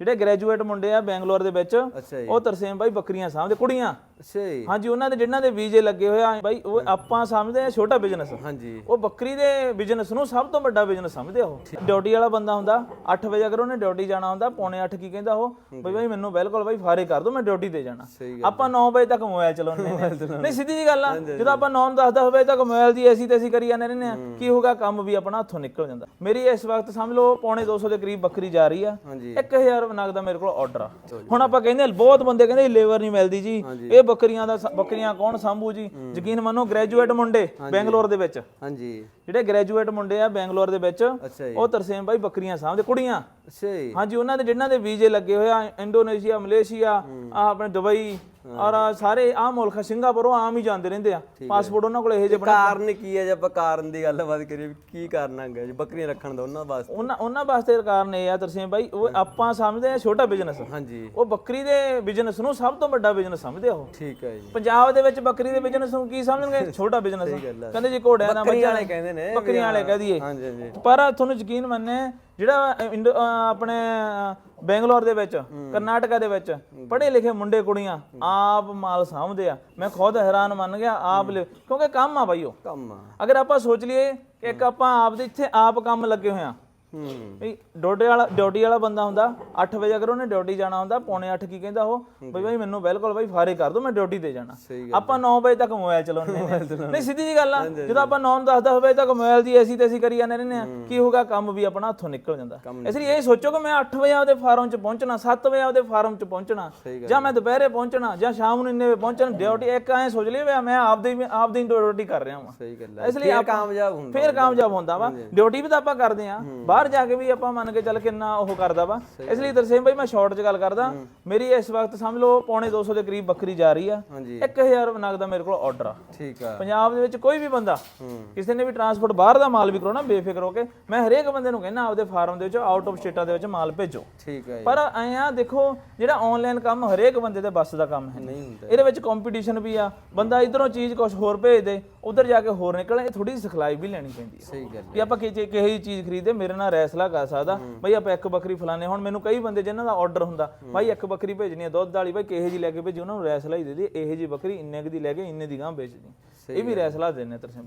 ਜਿਹੜੇ ਗ੍ਰੈਜੂਏਟ ਮੁੰਡੇ ਆ ਬੈਂਗਲੌਰ ਦੇ ਵਿੱਚ ਉਹ ਤਰਸੇਮ ਬਾਈ ਬੱਕਰੀਆਂ ਸਾਹਮਣੇ ਕੁੜੀਆਂ। ਅੱਛਾ ਜੀ। ਹਾਂਜੀ ਉਹਨਾਂ ਦੇ ਜਿਨ੍ਹਾਂ ਦੇ ਵੀਜ਼ੇ ਲੱਗੇ ਹੋਏ ਆ ਬਾਈ ਉਹ ਆਪਾਂ ਸਮਝਦੇ ਆ ਛੋਟਾ ਬਿਜ਼ਨਸ ਹਾਂਜੀ। ਉਹ ਬੱਕਰੀ ਦੇ ਬਿਜ਼ਨਸ ਨੂੰ ਸਭ ਤੋਂ ਵੱਡਾ ਬਿਜ਼ਨਸ ਸਮਝਦੇ ਆ ਉਹ। ਡਿਊਟੀ ਵਾਲਾ ਬੰਦਾ ਹੁੰਦਾ 8 ਵਜੇ ਅਗਰ ਉਹਨੇ ਡਿਊਟੀ ਜਾਣਾ ਹੁੰਦਾ ਪੌਣੇ 8 ਕੀ ਕਹਿੰਦਾ ਉਹ ਬਈ ਬਾਈ ਮੈਨੂੰ ਬਿਲਕੁਲ ਬਾਈ ਫਾਰੇ ਕਰ ਦੋ ਮੈਂ ਡਿਊਟੀ ਤੇ ਜਾਣਾ। ਆਪਾਂ 9 ਵਜੇ ਤੱਕ ਮੋਬਾਈਲ ਚਲਾਉਂਦੇ ਨੇ ਨਹੀਂ ਸਿੱਧੀ ਜੀ ਗੱਲ ਆ ਜਦੋਂ ਆਪਾਂ 9 10 10 ਵਜੇ ਤੱਕ ਮੋਬਾਈਲ ਦੀ ਐਸੀ ਤੈਸੀ ਕਰੀ ਜਾਂਦੇ ਰਹਿੰਦੇ ਆ ਕੀ ਹੋਗਾ ਕੰਮ ਵੀ ਆਪਣਾ ਹੱਥੋਂ ਨਿਕਲ ਜਾਂਦਾ। ਮੇਰੀ ਇਸ ਵਕਤ ਸਮਝ ਲਓ ਪੌਣੇ 200 ਦੇ ਕਰੀਬ ਬੱਕਰੀ ਜਾ ਰਹੀ ਆ। ਹਾਂਜੀ। 1000 ਨਗ ਦਾ ਮੇਰੇ ਕੋਲ ਆਰਡਰ ਆ। ਹੁਣ ਆਪਾਂ ਕਹਿੰਦੇ ਬਹੁਤ ਬੰਦੇ ਕਹਿੰਦੇ ਲੇਬਰ ਨਹੀਂ ਮਿਲਦੀ ਜੀ। ਇਹ ਬੱਕਰੀਆਂ ਦਾ ਸ- ਬੱਕਰੀਆਂ ਕੌਣ ਸੰਭੂ ਜੀ? ਯਕੀਨ ਮੰਨੋ ਗ੍ਰੈਜੂਏਟ ਮੁੰਡੇ ਬੈਂਗਲੌਰ ਦੇ ਵਿੱਚ। ਹਾਂਜੀ। ਜਿਹੜੇ ਗ੍ਰੈਜੂਏਟ ਮੁੰਡੇ ਆ ਬੈਂਗਲੌਰ ਦੇ ਵਿੱਚ ਅੱਛਾ ਜੀ। ਉਹ ਤਰਸੇਮ ਬਾਈ ਬੱਕਰੀਆਂ ਸਾਹਮਣੇ ਕੁੜੀਆਂ? ਅੱਛਾ ਜੀ। ਹਾਂਜੀ ਉਹਨਾਂ ਦੇ ਜਿਨ੍ਹਾਂ ਦੇ ਵੀਜ਼ੇ ਲੱਗੇ ਹੋਏ ਆ ਇੰਡੋਨੇਸ਼ੀਆ ਮਲੇਸ਼ੀਆ ਆ ਆਪਣੇ ਦੁਬਈ ਔਰ ਆਹ ਸਾਰੇ ਆ ਮੁਲਕ ਆ, ਸਿੰਗਾਪੁਰ ਆਮ ਹੀ ਜਾਂਦੇ ਰਹਿੰਦੇ ਆ। ਪਾਸਪੋਰਟ ਉਹਨਾਂ ਕੋਲ ਇਹੋ ਜਿਹੇ ਬਣੇ ਕਾਰਨ ਕੀ ਹੈ ਜੇ ਆਪਾਂ ਕਾਰਨ ਦੀ ਗੱਲਬਾਤ ਕਰੀਏ ਵੀ ਕੀ ਕਾਰਨ ਹੈਗਾ ਜੀ? ਬੱਕਰੀਆਂ ਰੱਖਣ ਦਾ ਉਹਨਾਂ ਵਾਸਤੇ? ਉਹਨਾਂ ਉਹਨਾਂ ਵਾਸਤੇ ਕਾਰਨ ਇਹ ਆ ਤਰਸੇਮ ਬਾਈ ਉਹ ਆਪਾਂ ਸਮਝਦੇ ਆ ਛੋਟਾ ਬਿਜ਼ਨਸ ਹਾਂਜੀ। ਉਹ ਬੱਕਰੀ ਦੇ ਬਿਜ਼ਨਸ ਨੂੰ ਸਭ ਤੋਂ ਵੱਡਾ ਬਿਜ਼ਨਸ ਸਮਝਦੇ ਆ ਉਹ। ਠੀਕ ਹੈ ਜੀ। ਪੰਜਾਬ ਦੇ ਵਿੱਚ ਬੱਕਰੀ ਦੇ ਬਿਜ਼ਨਸ ਨੂੰ ਕੀ ਸਮਝਣਗੇ? ਛੋਟਾ ਬਿਜ਼ਨਸ। ਕਹਿੰਦੇ ਜੀ ਘੋੜਿਆਂ ਦਾ ਬੱਕਰੀਆਂ ਵਾਲੇ ਕਹਿੰਦੇ ਨੇ ਬੱਕਰੀਆਂ ਵਾਲੇ ਕਹਿ ਦਈਏ। ਹਾਂਜੀ ਹਾਂਜੀ। ਪਰ ਤੁਹਾਨੂੰ ਯਕੀਨ ਮੰਨੇ ਜਿਹੜਾ ਇੰਡੋ- ਅਹ ਆਪਣੇ ਬੈਂਗਲੌਰ ਦੇ ਵਿੱਚ ਕਰਨਾਟਕਾ ਦੇ ਵਿੱਚ ਪੜ੍ਹੇ ਲਿਖੇ ਮੁੰਡੇ ਕੁੜੀਆਂ ਆਪ ਮਾਲ ਸਾਂਭਦੇ ਆ। ਮੈਂ ਖੁਦ ਹੈਰਾਨ ਮੰਨ ਗਿਆ ਆਪ ਲਿ- ਕਿਉਂਕਿ ਕੰਮ ਆ ਬਾਈ ਉਹ। ਕੰਮ ਆ। ਅਗਰ ਆਪਾਂ ਸੋਚ ਲਈਏ ਕਿ ਇੱਕ ਆਪਾਂ ਆਪ ਦੇ ਇੱਥੇ ਆਪ ਕੰਮ ਲੱਗੇ ਹੋਏ ਆ। ਹੂੰ। ਵੀ ਡਿਊਟੀ ਵਾਲਾ ਡਿਊਟੀ ਵਾਲਾ ਬੰਦਾ ਹੁੰਦਾ 8 ਵਜੇ ਅਗਰ ਉਹਨੇ ਡਿਊਟੀ ਜਾਣਾ ਹੁੰਦਾ ਪੌਣੇ 8 ਕੀ ਕਹਿੰਦਾ ਉਹ? ਬਈ ਬਾਈ ਮੈਨੂੰ ਬਿਲਕੁਲ ਬਾਈ ਫਾਰੇ ਕਰ ਦੋ ਮੈਂ ਡਿਊਟੀ ਤੇ ਜਾਣਾ। ਆਪਾਂ 9 ਵਜੇ ਤੱਕ ਮੋਬਾਈਲ ਚਲਾਉਂਦੇ ਨੇ ਨਹੀਂ ਸਿੱਧੀ ਜੀ ਗੱਲ ਆ। ਜਦੋਂ ਆਪਾਂ 9 10 10 ਵਜੇ ਤੱਕ ਮੋਬਾਈਲ ਦੀ ਐਸੀ ਤੈਸੀ ਕਰੀ ਜਾਂਦੇ ਰਹਿੰਦੇ ਆ ਕੀ ਹੋਗਾ ਕੰਮ ਵੀ ਆਪਣਾ ਹੱਥੋਂ ਨਿਕਲ ਜਾਂਦਾ। ਇਸ ਲਈ ਇਹ ਸੋਚੋ ਕਿ ਮੈਂ 8 ਵਜੇ ਆਪਦੇ ਫਾਰਮ 'ਚ ਪਹੁੰਚਣਾ 7 ਵਜੇ ਆਪਦੇ ਫਾਰਮ 'ਚ ਪਹੁੰਚਣਾ ਜਾਂ ਮੈਂ ਦੁਪਹਿਰੇ ਪਹੁੰਚਣਾ ਜਾਂ ਸ਼ਾਮ ਨੂੰ ਇੰਨੇ ਵਜੇ ਪਹੁੰਚਣਾ ਡਿਊਟੀ ਇੱਕ ਐ ਸੋਚ ਲਈ ਵੀ ਮੈਂ ਆਪਦੀ ਆਪਦੀ ਡਿਊਟੀ ਕਰ ਰਿਹਾ ਹਾਂ ਸਹੀ ਗੱਲ ਹੈ। ਇਸ ਲਈ ਆਪਾਂ- ਕਾਮਯਾਬ ਹੁੰਦਾ ਫੇਰ ਕਾਮਯਾਬ ਹੁੰਦਾ ਵਾ। ਡਿਊਟੀ ਵੀ ਤਾਂ ਆਪਾਂ ਕਰਦੇ ਆ। ਬਾਹਰ ਜਾ ਕੇ ਵੀ ਆਪਾਂ ਮੰਨ ਕੇ ਚੱਲ ਕਿੰਨਾ ਉਹ ਕਰਦਾ ਵਾ। ਇਸ ਲਈ ਤਰਸੇਮ ਭਾਈ ਮੈਂ ਸ਼ਾਰਟ 'ਚ ਗੱਲ ਕਰਦਾ। ਮੇਰੀ ਇਸ ਵਕਤ ਸਮਝ ਲਓ ਪੌਣੇ 200 ਦੇ ਕਰੀਬ ਬੱਕਰੀ ਜਾ ਰਹੀ ਆ। ਹਾਂਜੀ। 1000 ਨਗ ਦਾ ਮੇਰੇ ਕੋਲ ਆਰਡਰ ਆ। ਠੀਕ ਆ। ਪੰਜਾਬ ਦੇ ਵਿੱਚ ਕੋਈ ਵੀ ਬੰਦਾ ਕਿਸੇ ਨੇ ਵੀ ਟਰਾਂਸਪੋਰਟ ਬਾਹਰ ਦਾ ਮਾਲ ਵੀ ਕਰਾਉਣਾ ਬੇਫਿਕਰ ਹੋ ਕੇ ਮੈਂ ਹਰੇਕ ਬੰਦੇ ਨੂੰ ਕਹਿੰਦਾ ਆਪਦੇ ਫਾਰਮ ਦੇ ਵਿੱਚ ਆਊਟ ਆਫ ਸਟੇਟਾਂ ਦੇ ਵਿੱਚ ਮਾਲ ਭੇਜੋ। ਠੀਕ ਜੀ। ਪਰ ਐਂ ਆ ਦੇਖੋ ਜਿਹੜਾ ਆਨਲਾਈਨ ਕੰਮ ਹਰੇਕ ਬੰਦੇ ਦੇ ਬੱਸ ਦਾ ਕੰਮ ਹੈ। ਨਹੀਂ ਹੁੰਦਾ। ਇਹਦੇ ਵਿੱਚ ਕੰਪੀਟੀਸ਼ਨ ਵੀ ਆ। ਬੰਦਾ ਇਧਰੋਂ ਚੀਜ਼ ਕੁਝ ਹੋਰ ਭੇਜ ਦੇ ਉਧਰ ਜਾ ਕੇ ਹੋਰ ਨਿਕਲੇ ਇਹ ਥੋੜੀ ਸਿਖਲਾਈ ਵੀ ਲੈਣੀ ਪੈਂਦੀ ਹੈ ਸਹੀ ਗੱਲ ਕਿ ਆਪਾਂ ਕਿ ਕਿਹੋ ਜਿਹੀ ਚੀਜ਼ ਖਰੀਦੇ ਮੇਰੇ ਨਾਲ ਰੈਸਲਾ ਕਰ ਸਕਦਾ ਬਈ ਆਪਾਂ ਇੱਕ ਬੱਕਰੀ ਫਲਾਣੇ ਹੁਣ ਮੈਨੂੰ ਕਈ ਬੰਦੇ ਜਿਨ੍ਹਾਂ ਦਾ ਆਰਡਰ ਹੁੰਦਾ ਬਾਈ ਇੱਕ ਬੱਕਰੀ ਭੇਜਣੀ ਹੈ ਦੁੱਧ ਵਾਲੀ ਬਾਈ ਕਿਹੋ ਜਿਹੀ ਲੈ ਕੇ ਭੇਜੀ ਉਹਨਾਂ ਨੂੰ ਰੈਸਲਾ ਹੀ ਦੇ ਦੇ ਇਹੋ ਜਿਹੀ ਬੱਕਰੀ ਇੰਨੇ ਕੁ ਦੀ ਲੈ ਕੇ ਇੰਨੇ ਦੀ ਗਾਂ ਵੇਚਦੀ। ਇਹ ਵੀ ਰੈਸਲਾ ਦੇਣੇ ਤਰਸੇ